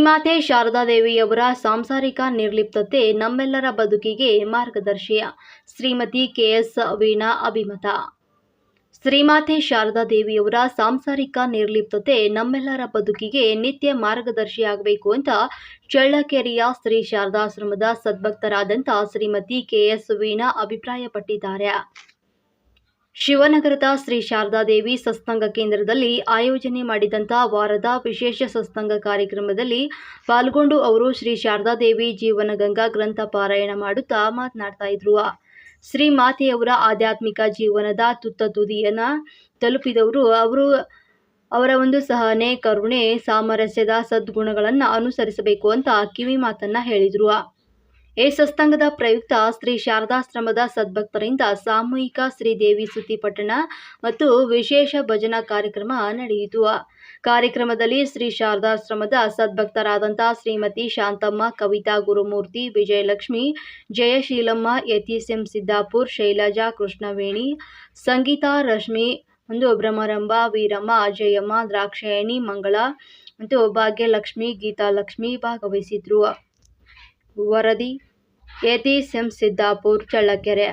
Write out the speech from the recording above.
ಶ್ರೀಮಾತೆ ಶಾರದಾದೇವಿಯವರ ಸಾಂಸಾರಿಕ ನಿರ್ಲಿಪ್ತತೆ ನಮ್ಮೆಲ್ಲರ ಬದುಕಿಗೆ ಮಾರ್ಗದರ್ಶಿಯ ಶ್ರೀಮತಿ ಕೆಎಸ್ ವೀಣಾ ಅಭಿಮತ. ಶ್ರೀಮಾತೆ ಶಾರದಾ ದೇವಿಯವರ ಸಾಂಸಾರಿಕ ನಿರ್ಲಿಪ್ತತೆ ನಮ್ಮೆಲ್ಲರ ಬದುಕಿಗೆ ನಿತ್ಯ ಮಾರ್ಗದರ್ಶಿಯಾಗಬೇಕು ಅಂತ ಚಳ್ಳಕೆರೆಯ ಶ್ರೀ ಶಾರದಾಶ್ರಮದ ಸದ್ಭಕ್ತರಾದಂಥ ಶ್ರೀಮತಿ ಕೆಎಸ್ ವೀಣಾ ಅಭಿಪ್ರಾಯಪಟ್ಟಿದ್ದಾರೆ. ಶಿವನಗರದ ಶ್ರೀ ಶಾರದಾದೇವಿ ಸತ್ಸಂಗ ಕೇಂದ್ರದಲ್ಲಿ ಆಯೋಜನೆ ಮಾಡಿದಂಥ ವಾರದ ವಿಶೇಷ ಸತ್ಸಂಗ ಕಾರ್ಯಕ್ರಮದಲ್ಲಿ ಪಾಲ್ಗೊಂಡು ಅವರು ಶ್ರೀ ಶಾರದಾದೇವಿ ಜೀವನಗಂಗಾ ಗ್ರಂಥ ಪಾರಾಯಣ ಮಾಡುತ್ತಾ ಮಾತನಾಡ್ತಾ ಇದ್ರು. ಶ್ರೀ ಮಾತೆಯವರ ಆಧ್ಯಾತ್ಮಿಕ ಜೀವನದ ತುತ್ತ ತುದಿಯನ್ನು ತಲುಪಿದವರು ಅವರು. ಅವರ ಒಂದು ಸಹನೆ, ಕರುಣೆ, ಸಾಮರಸ್ಯದ ಸದ್ಗುಣಗಳನ್ನು ಅನುಸರಿಸಬೇಕು ಅಂತ ಕಿವಿ ಮಾತನ್ನು ಹೇಳಿದ್ರು. ಈ ಸತ್ಸಂಗದ ಪ್ರಯುಕ್ತ ಶ್ರೀ ಶಾರದಾಶ್ರಮದ ಸದ್ಭಕ್ತರಿಂದ ಸಾಮೂಹಿಕ ಶ್ರೀದೇವಿ ಸುತಿ ಪಟ್ಟಣ ಮತ್ತು ವಿಶೇಷ ಭಜನಾ ಕಾರ್ಯಕ್ರಮ ನಡೆಯಿತು. ಕಾರ್ಯಕ್ರಮದಲ್ಲಿ ಶ್ರೀ ಶಾರದಾಶ್ರಮದ ಸದ್ಭಕ್ತರಾದಂಥ ಶ್ರೀಮತಿ ಶಾಂತಮ್ಮ, ಕವಿತಾ ಗುರುಮೂರ್ತಿ, ವಿಜಯಲಕ್ಷ್ಮಿ, ಜಯಶೀಲಮ್ಮ ಯತೀಶ್ ಎಂ ಸಿದ್ದಾಪುರ್, ಶೈಲಜಾ ಕೃಷ್ಣವೇಣಿ, ಸಂಗೀತಾ ರಶ್ಮಿ, ಒಂದು ಬ್ರಹ್ಮರಂಭ, ವೀರಮ್ಮ, ಅಜಯಮ್ಮ, ದ್ರಾಕ್ಷಾಯಣಿ, ಮಂಗಳ ಮತ್ತು ಭಾಗ್ಯಲಕ್ಷ್ಮಿ, ಗೀತಾಲಕ್ಷ್ಮಿ ಭಾಗವಹಿಸಿದ್ರು. ವರದಿ ಯತೀಶ್ ಎಂ ಸಿದ್ದಾಪುರ್ ಚಳ್ಳಕೆರೆ